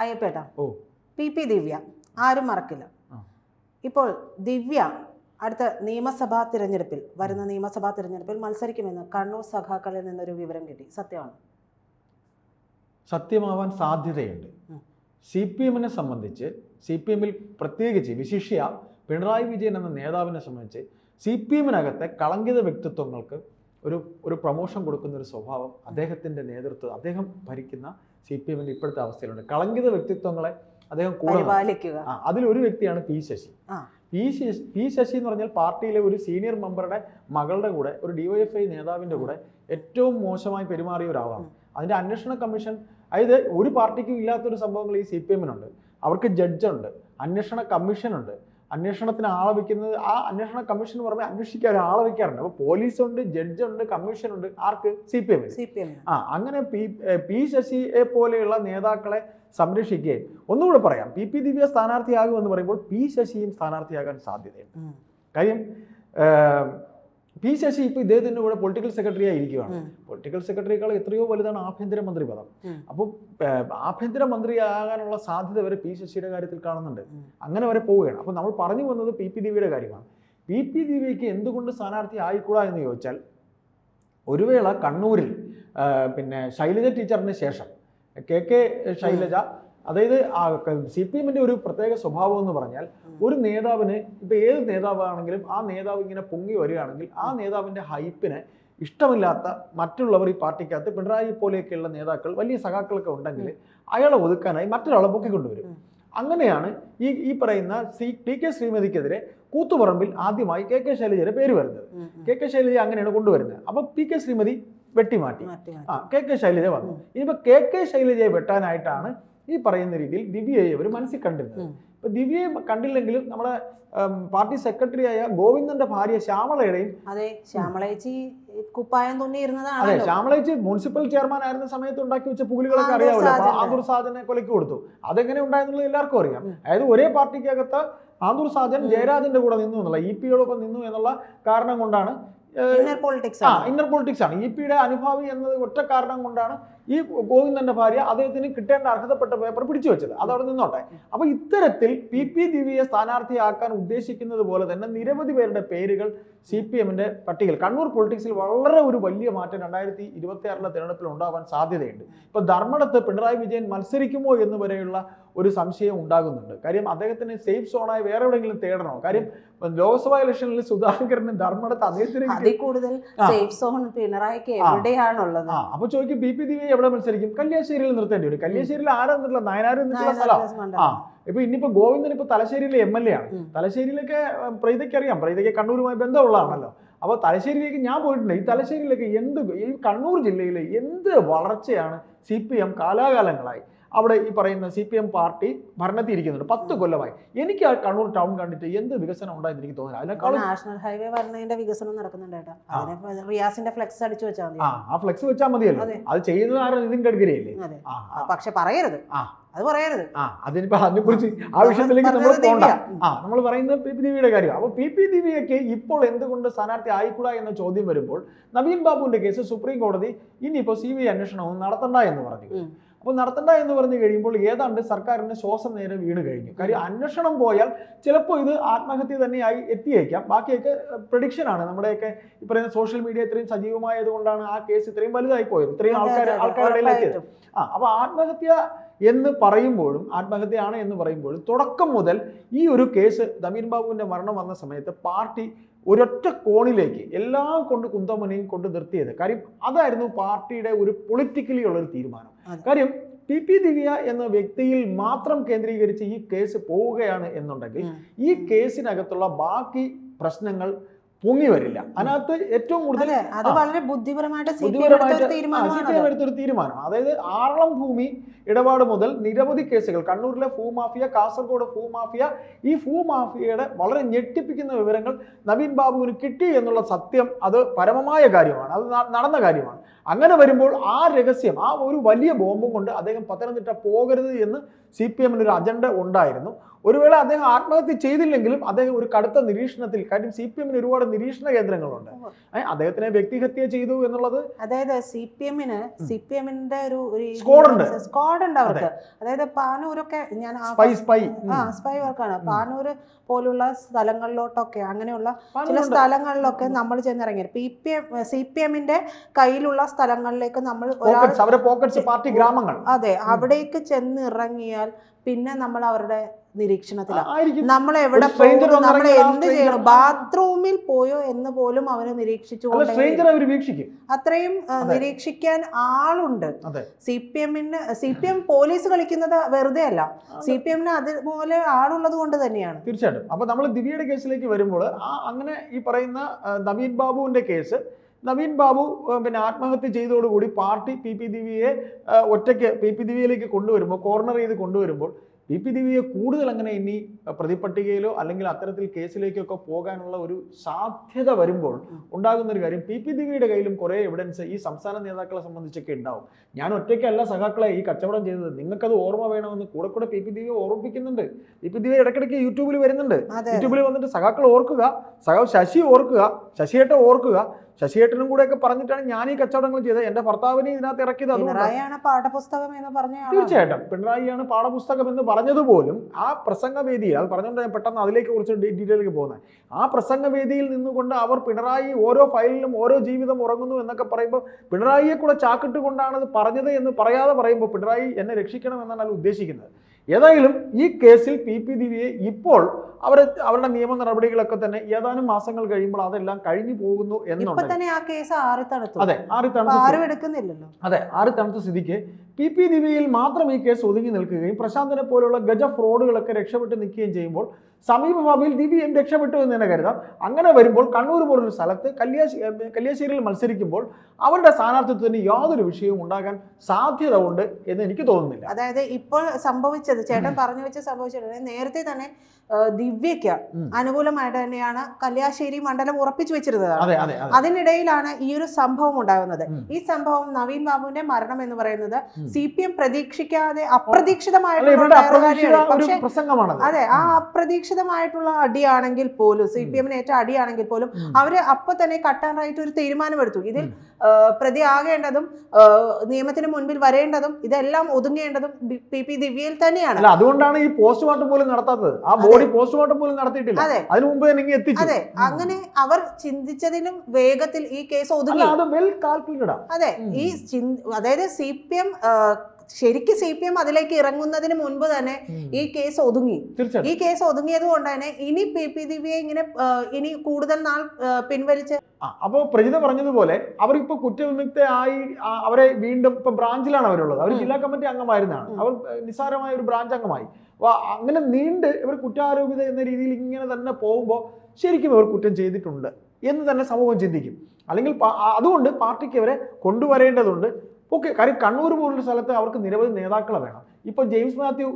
അയ്യപ്പേട്ട. P P ദിവ്യ. ആരും മറക്കില്ല. ഇപ്പോൾ ദിവ്യ അടുത്ത നിയമസഭാ തിരഞ്ഞെടുപ്പിൽ വരുന്ന നിയമസഭാ തിരഞ്ഞെടുപ്പിൽ മത്സരിക്കുമെന്ന് കണ്ണൂർ സഖാക്കളിൽ നിന്നൊരു വിവരം കിട്ടി. സത്യമാണ്? സത്യമാവാൻ സാധ്യതയുണ്ട്. സി പി എമ്മിനെ സംബന്ധിച്ച് സി പി എമ്മിൽ പ്രത്യേകിച്ച് വിശിഷ്യ പിണറായി വിജയൻ എന്ന നേതാവിനെ സംബന്ധിച്ച് സി പി എമ്മിനകത്തെ കളങ്കിത വ്യക്തിത്വങ്ങൾക്ക് ഒരു ഒരു പ്രൊമോഷൻ കൊടുക്കുന്ന ഒരു സ്വഭാവം അദ്ദേഹത്തിന്റെ നേതൃത്വം അദ്ദേഹം ഭരിക്കുന്ന സി പി എമ്മിന്റെ ഇപ്പോഴത്തെ അവസ്ഥയിലുണ്ട്. കളങ്കിത വ്യക്തിത്വങ്ങളെ അദ്ദേഹം കൂടുതൽ അതിലൊരു വ്യക്തിയാണ് P Sasi. P Sasi P Sasi എന്ന് പറഞ്ഞാൽ പാർട്ടിയിലെ ഒരു സീനിയർ മെമ്പറുടെ മകളുടെ കൂടെ ഒരു ഡിവൈഎഫ്ഐ നേതാവിന്റെ കൂടെ ഏറ്റവും മോശമായി പെരുമാറിയ ഒരാളാണ്. അതിന്റെ അന്വേഷണ കമ്മീഷൻ അതായത് ഒരു പാർട്ടിക്കും ഇല്ലാത്തൊരു സംഭവങ്ങൾ ഈ സി പി എമ്മിനുണ്ട്. അവർക്ക് ജഡ്ജുണ്ട് അന്വേഷണ കമ്മീഷനുണ്ട്. അന്വേഷണത്തിന് ആളെ വെക്കുന്നത് ആ അന്വേഷണ കമ്മീഷൻ പുറമെ അന്വേഷിക്കാൻ ഒരാളെ വെക്കാറുണ്ട് അപ്പോൾ പോലീസുണ്ട് ജഡ്ജുണ്ട് കമ്മീഷനുണ്ട്. ആർക്ക്? C P M C P M ആ അങ്ങനെ പി പി ശശിയെ പോലെയുള്ള നേതാക്കളെ സംരക്ഷിക്കുകയും ഒന്നുകൂടെ പറയാം. പി പി ദിവ്യ സ്ഥാനാർത്ഥിയാകുമെന്ന് പറയുമ്പോൾ പി ശശിയും സ്ഥാനാർത്ഥിയാകാൻ സാധ്യതയുണ്ട്. കാര്യം പി ശശി ഇപ്പോൾ ഇദ്ദേഹത്തിന്റെ കൂടെ പൊളിറ്റിക്കൽ സെക്രട്ടറി ആയിരിക്കുകയാണ് പൊളിറ്റിക്കൽ സെക്രട്ടറിയേക്കാൾ എത്രയോ വലുതാണ് ആഭ്യന്തരമന്ത്രി പദം. അപ്പോൾ ആഭ്യന്തരമന്ത്രി ആകാനുള്ള സാധ്യത വരെ പി ശശിയുടെ കാര്യത്തിൽ കാണുന്നുണ്ട്. അങ്ങനെ വരെ പോവുകയാണ്. അപ്പോൾ നമ്മൾ പറഞ്ഞു വന്നത് പി പി ദേവിയുടെ കാര്യമാണ്. പി പി ദേവിക്ക് എന്തുകൊണ്ട് സ്ഥാനാർത്ഥി ആയിക്കൂടാ എന്ന് ചോദിച്ചാൽ ഒരു വേള കണ്ണൂരിൽ പിന്നെ ശൈലജ ടീച്ചറിന് ശേഷം കെ കെ ശൈലജ അതായത് സി പി എമ്മിന്റെ ഒരു പ്രത്യേക സ്വഭാവം എന്ന് പറഞ്ഞാൽ ഒരു നേതാവിന് ഇപ്പൊ ഏത് നേതാവാണെങ്കിലും ആ നേതാവ് ഇങ്ങനെ പൊങ്ങി വരികയാണെങ്കിൽ ആ നേതാവിന്റെ ഹൈപ്പിനെ ഇഷ്ടമില്ലാത്ത മറ്റുള്ളവർ ഈ പാർട്ടിക്കകത്ത് പിണറായി പോലെയൊക്കെയുള്ള നേതാക്കൾ വലിയ സഖാക്കളൊക്കെ ഉണ്ടെങ്കിൽ അയാളെ ഒതുക്കാനായി മറ്റൊരാളെ പൊക്കിക്കൊണ്ടുവരും. കൊണ്ടുവരും അങ്ങനെയാണ് ഈ ഈ പറയുന്ന സി ടി കെ ശ്രീമതിക്കെതിരെ കൂത്തുപറമ്പിൽ ആദ്യമായി കെ കെ ശൈലജയുടെ പേര് വരുന്നത്. കെ കെ ശൈലജ അങ്ങനെയാണ് കൊണ്ടുവരുന്നത്. അപ്പൊ പി കെ ശ്രീമതി വെട്ടിമാറ്റി. മാറ്റി. ആ കെ കെ ശൈലജ വന്നു. ഇനിയിപ്പോ കെ കെ ശൈലജയെ വെട്ടാനായിട്ടാണ് ഈ പറയുന്ന രീതിയിൽ ദിവ്യയെ അവർ മനസ്സിൽ കണ്ടിരുന്നത്. ഇപ്പൊ ദിവ്യയെ കണ്ടില്ലെങ്കിലും നമ്മുടെ പാർട്ടി സെക്രട്ടറി ആയ ഗോവിന്ദന്റെ ഭാര്യ ശ്യാമളയുടെയും അതെ ശ്യാമളേച്ചി കുപ്പായം അതെ ശ്യാമളേച്ചി മുനിസിപ്പൽ ചെയർമാൻ ആയിരുന്ന സമയത്ത് ഉണ്ടാക്കി വെച്ച പുലികളൊക്കെ അറിയാമല്ലോ. ആന്തൂർ സാജനെ കൊലക്ക് കൊടുത്തു. അതെങ്ങനെ ഉണ്ടായെന്നുള്ളത് എല്ലാവർക്കും അറിയാം. അതായത് ഒരേ പാർട്ടിക്കകത്ത് ആന്തൂർ സാജൻ ഉം. ജയരാജന്റെ കൂടെ നിന്നു എന്നുള്ള ഇ പിയോടൊപ്പം നിന്നു എന്നുള്ള കാരണം കൊണ്ടാണ് ഇന്നർ പൊളിറ്റിക്സ് ആണ്. ഇന്നർ പൊളിറ്റിക്സ് ആണ്. ഇ പിയുടെ അനുഭാവി എന്നത് ഒറ്റ കാരണം കൊണ്ടാണ് ഈ ഗോവിന്ദന്റെ ഭാര്യ അദ്ദേഹത്തിന് കിട്ടേണ്ട അർഹതപ്പെട്ട പേപ്പർ പിടിച്ചു വെച്ചത്. അതവിടെ നിന്നോട്ടെ. അപ്പൊ ഇത്തരത്തിൽ പി പി ദിവ്യയെ സ്ഥാനാർത്ഥിയാക്കാൻ ഉദ്ദേശിക്കുന്നത് പോലെ തന്നെ നിരവധി പേരുടെ പേരുകൾ സി പി എമ്മിന്റെ പട്ടികയിൽ കണ്ണൂർ പൊളിറ്റിക്സിൽ വളരെ ഒരു വലിയ മാറ്റം രണ്ടായിരത്തി ഇരുപത്തി ആറിലെ തെരഞ്ഞെടുപ്പിൽ ഉണ്ടാവാൻ സാധ്യതയുണ്ട്. ഇപ്പൊ ധർമ്മടത്ത് പിണറായി വിജയൻ മത്സരിക്കുമോ എന്ന് വരെയുള്ള ഒരു സംശയം ഉണ്ടാകുന്നുണ്ട്. കാര്യം അദ്ദേഹത്തിന് സേഫ് സോണായി വേറെ എവിടെയെങ്കിലും തേടണോ? കാര്യം ലോക്സഭാ ഇലക്ഷനിൽ സുധാകരന് ധർമ്മടത്ത് അദ്ദേഹത്തിന് കൂടുതൽ സേഫ് സോൺ പിണറായിക്ക്. എവിടെയാണുള്ളത്? അപ്പൊ ചോദിക്കും ബി പി ദിവ്യ എവിടെ മത്സരിക്കും? കല്യാശ്ശേരിയിൽ നിർത്തേണ്ടി വരും. കല്യാശ്ശേരിയിൽ ആരാ നിന്നിട്ടില്ല നയനാരും നിന്നിട്ടുള്ള സ്ഥലം. ആ ഇപ്പൊ ഇനിയിപ്പോ ഗോവിന്ദൻ ഇപ്പൊ തലശ്ശേരിയിലെ എം എൽ എ ആണ്. തലശ്ശേരിയിലൊക്കെ പ്രീതയ്ക്ക് അറിയാം പ്രീതയ്ക്ക് കണ്ണൂരുമായി ബന്ധമുള്ളതാണല്ലോ. അപ്പോൾ തലശ്ശേരിയിലേക്ക് ഞാൻ പോയിട്ടുണ്ട്. ഈ തലശ്ശേരിയിലേക്ക് എന്ത് ഈ കണ്ണൂർ ജില്ലയിലെ എന്ത് വളർച്ചയാണ് സി പി എം കാലാകാലങ്ങളായി? അവിടെ ഈ പറയുന്ന സി പി എം പാർട്ടി ഭരണത്തിൽ ഇരിക്കുന്നുണ്ട് പത്ത് കൊല്ലമായി. എനിക്ക് ആ കണ്ണൂർ ടൗൺ കണ്ടിട്ട് എന്ത് വികസനം ഉണ്ടായെന്ന് എനിക്ക് തോന്നുന്നില്ല. അതിനേക്കാളും നാഷണൽ ഹൈവേ വരുന്നതിന്റെ വികസനം നടക്കുന്നുണ്ട് കേട്ടോ. റിയാസിന്റെ ഫ്ലെക്സ് അടിച്ചു വെച്ചാൽ മതി. ആ ആ ഫ്ലെക്സ് വെച്ചാൽ മതിയല്ലോ. അത്. ചെയ്യുന്നത് ആരും? നിതിൻ ഗഡ്കരിയല്ലേ? പക്ഷെ പറയരുത്. ആ. അത് പറയരുത്. ആ അതിനിപ്പോ അതിനെ കുറിച്ച് ആ വിഷയത്തിലേക്ക് നമ്മൾ പോകണ്ട ആ നമ്മൾ പറയുന്നത് പി പി ദിവ്യയുടെ കാര്യം. അപ്പോൾ പി പി ദിവ്യയ്ക്ക് ഇപ്പോൾ എന്തുകൊണ്ട് സ്ഥാനാർത്ഥി ആയിക്കൂടാ എന്ന ചോദ്യം വരുമ്പോൾ നവീൻ ബാബുവിന്റെ കേസ് സുപ്രീം കോടതി ഇനിയിപ്പോൾ സി ബി ഐ അന്വേഷണവും നടത്തണ്ട എന്ന് പറഞ്ഞു. അപ്പോൾ നടത്തണ്ട എന്ന് പറഞ്ഞു കഴിയുമ്പോൾ ഏതാണ്ട് സർക്കാരിന് ശ്വാസം നേരെ വീണ് കഴിഞ്ഞു. കാര്യം അന്വേഷണം പോയാൽ ചിലപ്പോൾ ഇത് ആത്മഹത്യ തന്നെയായി എത്തിയേക്കാം. ബാക്കിയൊക്കെ പ്രഡിക്ഷനാണ് നമ്മുടെയൊക്കെ ഈ പറയുന്ന സോഷ്യൽ മീഡിയ ഇത്രയും സജീവമായത് കൊണ്ടാണ് ആ കേസ് ഇത്രയും വലുതായി പോയത്. ഇത്രയും ആൾക്കാർ. ആൾക്കാരുടെ ഇടയിൽ എത്തിയത് ആ അപ്പോൾ ആത്മഹത്യ എന്ന് പറയുമ്പോഴും ആത്മഹത്യയാണ് എന്ന് പറയുമ്പോഴും തുടക്കം മുതൽ ഈ ഒരു കേസ് നവീൻ ബാബുവിന്റെ മരണം വന്ന സമയത്ത് പാർട്ടി ഒരൊറ്റ കോണിലേക്ക് എല്ലാം കൊണ്ട് കുന്തമനെയും കൊണ്ട് നിർത്തിയത്. കാര്യം അതായിരുന്നു പാർട്ടിയുടെ ഒരു പൊളിറ്റിക്കലി ഉള്ളൊരു തീരുമാനം കാര്യം പി പി ദിവ്യ എന്ന വ്യക്തിയിൽ മാത്രം കേന്ദ്രീകരിച്ച് ഈ കേസ് പോവുകയാണ് എന്നുണ്ടെങ്കിൽ. ഈ കേസിനകത്തുള്ള ബാക്കി പ്രശ്നങ്ങൾ പൊങ്ങി വരില്ല. അതിനകത്ത് ഏറ്റവും കൂടുതൽ അതെ വളരെ ബുദ്ധിപരമായിട്ട് എടുത്തൊരു തീരുമാനം. അതായത് ആറളം ഭൂമി ഇടപാട് മുതൽ നിരവധി കേസുകൾ കണ്ണൂരിലെ ഭൂമാഫിയ കാസർഗോഡ് ഭൂമാഫിയ ഈ ഭൂമാഫിയയുടെ വളരെ ഞെട്ടിപ്പിക്കുന്ന വിവരങ്ങൾ നവീൻ ബാബുവിന് കിട്ടി എന്നുള്ള സത്യം അത് പരമമായ കാര്യമാണ്. അത് നടന്ന കാര്യമാണ്. അങ്ങനെ വരുമ്പോൾ ആ രഹസ്യം ആ ഒരു വലിയ ബോംബും കൊണ്ട് അദ്ദേഹം പത്തനംതിട്ട പോകരുത് എന്ന് സി പി എമ്മിന് ഒരു അജണ്ട ഉണ്ടായിരുന്നു. ഒരു വേള അദ്ദേഹം ആത്മഹത്യ ചെയ്തില്ലെങ്കിലും അദ്ദേഹം ഒരു കടുത്ത നിരീക്ഷണത്തിൽ കാര്യം സി പി എമ്മിന് ഒരുപാട് നിരീക്ഷണ കേന്ദ്രങ്ങളുണ്ട്. അദ്ദേഹത്തിനെ വ്യക്തിഹത്യ ചെയ്തു എന്നുള്ളത് അതായത് സി പി എമ്മിന് സി പി എമ്മിന്റെ ഒരു സ്കോഡ് Squad ഉണ്ട്. സ്ക്വാഡ് ഉണ്ട് അവർക്ക്. അതായത് പാനൂരൊക്കെ ഞാൻ സ്പൈ സ്പൈ ആ സ്പൈ വർക്കാണ്. പാനൂര് പോലുള്ള സ്ഥലങ്ങളിലോട്ടൊക്കെ അങ്ങനെയുള്ള ചില സ്ഥലങ്ങളിലൊക്കെ നമ്മൾ ചെന്നിറങ്ങി P P M C P എമ്മിന്റെ കയ്യിലുള്ള സ്ഥലങ്ങളിലേക്ക് നമ്മൾ പോക്കറ്റ്സ് പാർട്ടി ഗ്രാമങ്ങൾ. അതെ അവിടേക്ക് ചെന്ന് ഇറങ്ങിയാൽ പിന്നെ നമ്മൾ അവരുടെ നിരീക്ഷണത്തിലാണ് നമ്മൾ എവിടെ നമ്മൾ എന്ത് ചെയ്യണം? ബാത്റൂമിൽ പോയോ എന്ന് പോലും അവരെ നിരീക്ഷിച്ചു അത്രയും നിരീക്ഷിക്കാൻ ആളുണ്ട്. സി പി എമ്മിന് സി പി എം പോലീസ് കളിക്കുന്നത് വെറുതെ അല്ല. സി പി എമ്മിന് അതുപോലെ ആളുള്ളത് കൊണ്ട് തന്നെയാണ്. തീർച്ചയായിട്ടും. അപ്പൊ നമ്മൾ ദിവ്യയുടെ കേസിലേക്ക് വരുമ്പോൾ ആ അങ്ങനെ ഈ പറയുന്ന നവീൻ ബാബുവിന്റെ കേസ് നവീൻ ബാബു പിന്നെ ആത്മഹത്യ ചെയ്തതോടുകൂടി പാർട്ടി പി പി ദിവ്യയെ ഒറ്റയ്ക്ക് പി പി ദിവ്യയിലേക്ക് കൊണ്ടുവരുമ്പോൾ കോർണർ ചെയ്ത് കൊണ്ടുവരുമ്പോൾ പി പി ദിവ്യയെ കൂടുതൽ അങ്ങനെ ഇനി പ്രതിപട്ടികയിലോ അല്ലെങ്കിൽ അത്തരത്തിൽ കേസിലേക്കൊക്കെ പോകാനുള്ള ഒരു സാധ്യത വരുമ്പോൾ ഉണ്ടാകുന്ന ഒരു കാര്യം പി പി ദിവ്യയുടെ കയ്യിലും കുറേ എവിഡൻസ് ഈ സംസ്ഥാന നേതാക്കളെ സംബന്ധിച്ചൊക്കെ ഉണ്ടാവും. ഞാൻ ഒറ്റയ്ക്കല്ല സഹാക്കളെ ഈ കച്ചവടം ചെയ്തത്. നിങ്ങൾക്കത് ഓർമ്മ വേണമെന്ന് കൂടെ കൂടെ പി പി ദിവ്യ ഓർമ്മിപ്പിക്കുന്നുണ്ട്. പി പി ദിവ്യ ഇടയ്ക്കിടയ്ക്ക് യൂട്യൂബിൽ വരുന്നുണ്ട്. യൂട്യൂബിൽ വന്നിട്ട് സഖാക്കൾ ഓർക്കുക സഖാവ് ശശി ഓർക്കുക ശശിയേട്ട ഓർക്കുക ശശിയേട്ടനും കൂടെ ഒക്കെ പറഞ്ഞിട്ടാണ് ഞാൻ ഈ കച്ചവടങ്ങൾ ചെയ്തത്. എന്റെ ഭർത്താവിനെ ഇതിനകത്ത് ഇറക്കിയത് അതുകൊണ്ടാണ്. പാഠപുസ്തകം എന്ന് പറഞ്ഞ. തീർച്ചയായിട്ടും. പിണറായിയാണ് പാഠപുസ്തകം എന്ന് പറഞ്ഞതുപോലും ആ പ്രസംഗവേദിയിൽ അത് പറഞ്ഞുകൊണ്ട് ഞാൻ പെട്ടെന്ന് അതിലേക്ക് കുറച്ച് ഡീറ്റെയിലേക്ക് പോകുന്നത്. ആ പ്രസംഗവേദിയിൽ നിന്നുകൊണ്ട് അവർ പിണറായി ഓരോ ഫയലിലും ഓരോ ജീവിതം ഉറങ്ങുന്നു എന്നൊക്കെ പറയുമ്പോൾ പിണറായിയെ കൂടെ ചാക്കിട്ട് കൊണ്ടാണ് അത് പറഞ്ഞത് എന്ന് പറയാതെ പറയുമ്പോൾ പിണറായി എന്നെ രക്ഷിക്കണം എന്നാണ് അത് ഉദ്ദേശിക്കുന്നത്. ഏതായാലും ഈ കേസിൽ പി. പി. ദിവ്യയെ ഇപ്പോൾ അവർ അവരുടെ നിയമ നടപടികളൊക്കെ തന്നെ ഏതാനും മാസങ്ങൾ കഴിയുമ്പോൾ അതെല്ലാം കഴിഞ്ഞു പോകുന്നു അതെ ആറി തണുത്ത ആരും എടുക്കുന്നില്ലല്ലോ. അതെ സ്ഥിതിക്ക് പി പി ദിവിയിൽ മാത്രം ഈ കേസ് ഒതുങ്ങി നിൽക്കുകയും പ്രശാന്തനെ പോലുള്ള ഗജ ഫ്രോഡുകളൊക്കെ രക്ഷപ്പെട്ട് നിൽക്കുകയും ചെയ്യുമ്പോൾ സമീപഭാവിയിൽ ഭാവിയിൽ എം രക്ഷപ്പെട്ടു എന്ന് തന്നെ കരുതാം. അങ്ങനെ വരുമ്പോൾ കണ്ണൂർ പോലൊരു സ്ഥലത്ത് കല്യാശി കല്യാശ്ശേരിയിൽ മത്സരിക്കുമ്പോൾ അവരുടെ സ്ഥാനാർത്ഥിത്വത്തിന് യാതൊരു വിഷയവും ഉണ്ടാകാൻ സാധ്യത ഉണ്ട് എന്ന് എനിക്ക് തോന്നുന്നില്ല. അതായത് ഇപ്പോൾ സംഭവിച്ചത് ചേട്ടൻ പറഞ്ഞു വെച്ച സംഭവിച്ചത് നേരത്തെ തന്നെ ദിവ്യയ്ക്ക്. അനുകൂലമായിട്ട് തന്നെയാണ് കല്യാശ്ശേരി മണ്ഡലം ഉറപ്പിച്ചു വെച്ചിരുന്നത്. അതെ അതെ അതെ. അതിനിടയിലാണ് ഈ ഒരു സംഭവം ഉണ്ടാകുന്നത്. ഈ സംഭവം നവീൻ ബാബുവിന്റെ മരണം എന്ന് പറയുന്നത്. സി പി എം പ്രതീക്ഷിക്കാതെ അപ്രതീക്ഷിതമായിട്ടുള്ള അതെ ആ അപ്രതീക്ഷിതമായിട്ടുള്ള അടിയാണെങ്കിൽ പോലും സി പി എമ്മിന് ഏറ്റ അടിയാണെങ്കിൽ പോലും. അവർ അപ്പൊ തന്നെ റൈറ്റ് ഒരു തീരുമാനമെടുത്തു. ഇതിൽ പ്രതി ആകേണ്ടതും പ്രതിയാകേണ്ടതും നിയമത്തിന് മുൻപിൽ വരേണ്ടതും ഇതെല്ലാം ഒതുങ്ങേണ്ടതും പി പി ദിവ്യയിൽ തന്നെയാണ്. അതുകൊണ്ടാണ് ഈ പോസ്റ്റ്മോർട്ടം പോലും നടത്താത്തത്. ആ ബോഡി പോസ്റ്റ്മോർട്ടം പോലും നടത്തിയിട്ടില്ല. അതെ. അതിനു മുമ്പ് തന്നെ എത്തിച്ചു. അതെ. അങ്ങനെ അവർ ചിന്തിച്ചതിലും വേഗത്തിൽ ഈ കേസ് ഒതുങ്ങി. അത് വെൽ കാൽക്കുലേറ്റഡ് അതെ. ഈ അതായത് സി പി എം ശരിക്കും സി പി എം അതിലേക്ക് ഇറങ്ങുന്നതിന് മുൻപ് തന്നെ ഈ കേസ് ഒതുങ്ങി. ഈ കേസ് ഒതുങ്ങിയത് കൊണ്ട് തന്നെ ഇനി പി പി ദിവ്യയെ ഇങ്ങനെ ഇനി കൂടുതൽ നാൾ പിൻവലിച്ച് അപ്പോ അപ്പോൾ പ്രജിത പറഞ്ഞതുപോലെ അവരിപ്പോ കുറ്റവിമുക്തയായി അവരെ വീണ്ടും ഇപ്പൊ ബ്രാഞ്ചിലാണ് അവരുള്ളത്. അവർ ജില്ലാ കമ്മിറ്റി അംഗമായിരുന്നാണ്. അവർ നിസ്സാരമായ ഒരു ബ്രാഞ്ച് അംഗമായി. അപ്പോൾ അങ്ങനെ നീണ്ട് ഇവർ കുറ്റാരോപിത എന്ന രീതിയിൽ ഇങ്ങനെ തന്നെ പോകുമ്പോൾ ശരിക്കും ഇവർ കുറ്റം ചെയ്തിട്ടുണ്ട് എന്ന് തന്നെ സമൂഹം ചിന്തിക്കും. അല്ലെങ്കിൽ അതുകൊണ്ട് പാർട്ടിക്ക് അവരെ കൊണ്ടുവരേണ്ടതുണ്ട്. ഓക്കെ കാര്യം കണ്ണൂർ പോലുള്ള സ്ഥലത്ത് അവർക്ക് നിരവധി നേതാക്കളെ വേണം. ഇപ്പോൾ ജെയിംസ് മാത്യു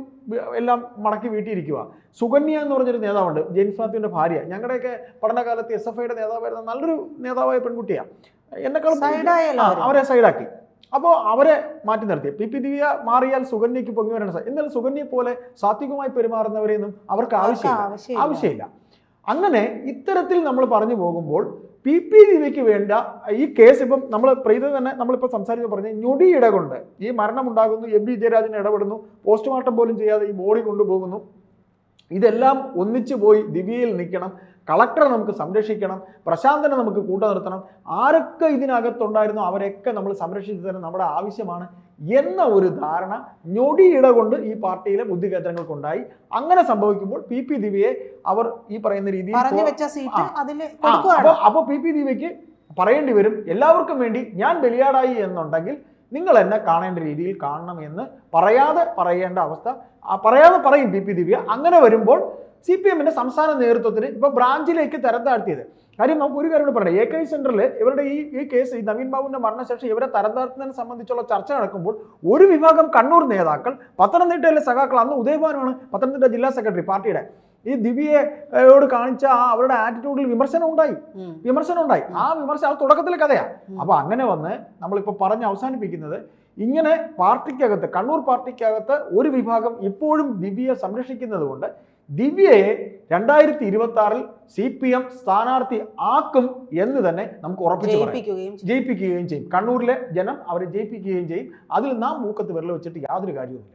എല്ലാം മടക്കി വീട്ടിയിരിക്കുക സുകന്യ എന്ന് പറഞ്ഞൊരു നേതാവുണ്ട്. ജെയിംസ് മാത്യുവിന്റെ ഭാര്യ. ഞങ്ങളുടെയൊക്കെ പഠനകാലത്ത് എസ് എഫ് ഐയുടെ നേതാവായിരുന്ന നല്ലൊരു നേതാവായ പെൺകുട്ടിയാണ് എന്നെക്കാളും അവർ. സൈഡാക്കി അപ്പോൾ അവരെ മാറ്റി നിർത്തി. പി. പി. ദിവ്യ മാറിയാൽ സുകന്യക്ക് പൊങ്ങി വരണ എന്നാൽ സുകന്യയെ പോലെ സാത്വികമായി പെരുമാറുന്നവരെയൊന്നും അവർക്ക് ആവശ്യമില്ല. ആവശ്യമില്ല. അങ്ങനെ ഇത്തരത്തിൽ നമ്മൾ പറഞ്ഞു പോകുമ്പോൾ പി പി ദീപയ്ക്ക് വേണ്ട ഈ കേസ് ഇപ്പം നമ്മൾ പ്രീത തന്നെ നമ്മളിപ്പോൾ സംസാരിച്ച് പറഞ്ഞ ഞൊടി ഇടകൊണ്ട് ഈ മരണമുണ്ടാകുന്നു എം വി ജയരാജൻ ഇടപെടുന്നു പോസ്റ്റ്മോർട്ടം പോലും ചെയ്യാതെ ഈ ബോഡി കൊണ്ടുപോകുന്നു. ഇതെല്ലാം ഒന്നിച്ചു പോയി ദിവ്യയിൽ നിൽക്കണം. കളക്ടറെ നമുക്ക് സംരക്ഷിക്കണം. പ്രശാന്തനെ നമുക്ക് കൂട്ട നിർത്തണം. ആരൊക്കെ ഇതിനകത്തുണ്ടായിരുന്നോ അവരെയൊക്കെ നമ്മൾ സംരക്ഷിച്ചു തരാൻ നമ്മുടെ ആവശ്യമാണ് എന്ന ഒരു ധാരണ ഞൊടിയിട കൊണ്ട് ഈ പാർട്ടിയിലെ ബുദ്ധികേന്ദ്രങ്ങൾക്കുണ്ടായി. അങ്ങനെ സംഭവിക്കുമ്പോൾ പി പി ദിവ്യയെ അവർ ഈ പറയുന്ന രീതിയിൽ പറഞ്ഞു വെച്ച സീറ്റ് അതിൽ കൊടുക്കുകയാണ്. അപ്പൊ അപ്പൊ പി പി ദിവ്യക്ക് പറയേണ്ടി വരും. എല്ലാവർക്കും വേണ്ടി ഞാൻ ബലിയാടായി എന്നുണ്ടെങ്കിൽ നിങ്ങൾ എന്നെ കാണേണ്ട രീതിയിൽ കാണണം എന്ന് പറയാതെ പറയേണ്ട അവസ്ഥ. പറയാതെ പറയും പി പി ദിവ്യ. അങ്ങനെ വരുമ്പോൾ സി പി എമ്മിന്റെ സംസ്ഥാന നേതൃത്വത്തിന് ഇപ്പൊ ബ്രാഞ്ചിലേക്ക് തരം താഴ്ത്തിയത്. കാര്യം നമുക്ക് ഒരു കാര്യം പറയാം എ കെ സെന്ററിൽ ഇവരുടെ ഈ ഈ കേസ് ഈ നവീൻ ബാബുവിന്റെ മരണശേഷം ഇവരെ തരം താഴ്ത്തുന്നതിനെ സംബന്ധിച്ചുള്ള ചർച്ച നടക്കുമ്പോൾ ഒരു വിഭാഗം കണ്ണൂർ നേതാക്കൾ പത്തനംതിട്ടയിലെ സഖാക്കൾ അന്ന് ഉദയഭാനുമാണ് പത്തനംതിട്ട ജില്ലാ സെക്രട്ടറി പാർട്ടിയുടെ. ഈ ദിവ്യയോട് കാണിച്ച ആ അവരുടെ ആറ്റിറ്റ്യൂഡിൽ വിമർശനം ഉണ്ടായി. വിമർശനം ഉണ്ടായി. ആ വിമർശനം അത് തുടക്കത്തിലെ കഥയാ. അപ്പൊ അങ്ങനെ വന്ന് നമ്മളിപ്പോൾ പറഞ്ഞ് അവസാനിപ്പിക്കുന്നത് ഇങ്ങനെ പാർട്ടിക്കകത്ത് കണ്ണൂർ പാർട്ടിക്കകത്ത് ഒരു വിഭാഗം ഇപ്പോഴും ദിവ്യയെ സംരക്ഷിക്കുന്നത് കൊണ്ട് ദിവ്യയെ രണ്ടായിരത്തി ഇരുപത്തി ആറിൽ സി പി എം സ്ഥാനാർത്ഥി ആക്കും എന്ന് തന്നെ നമുക്ക് ഉറപ്പിച്ചു പറയാം. ജയിപ്പിക്കുകയും ചെയ്യും. ജയിപ്പിക്കുകയും ചെയ്യും. കണ്ണൂരിലെ ജനം അവരെ ജയിപ്പിക്കുകയും ചെയ്യും. അതിൽ നാം മൂക്കത്ത് വിരൽ വെച്ചിട്ട് യാതൊരു കാര്യവുമില്ല.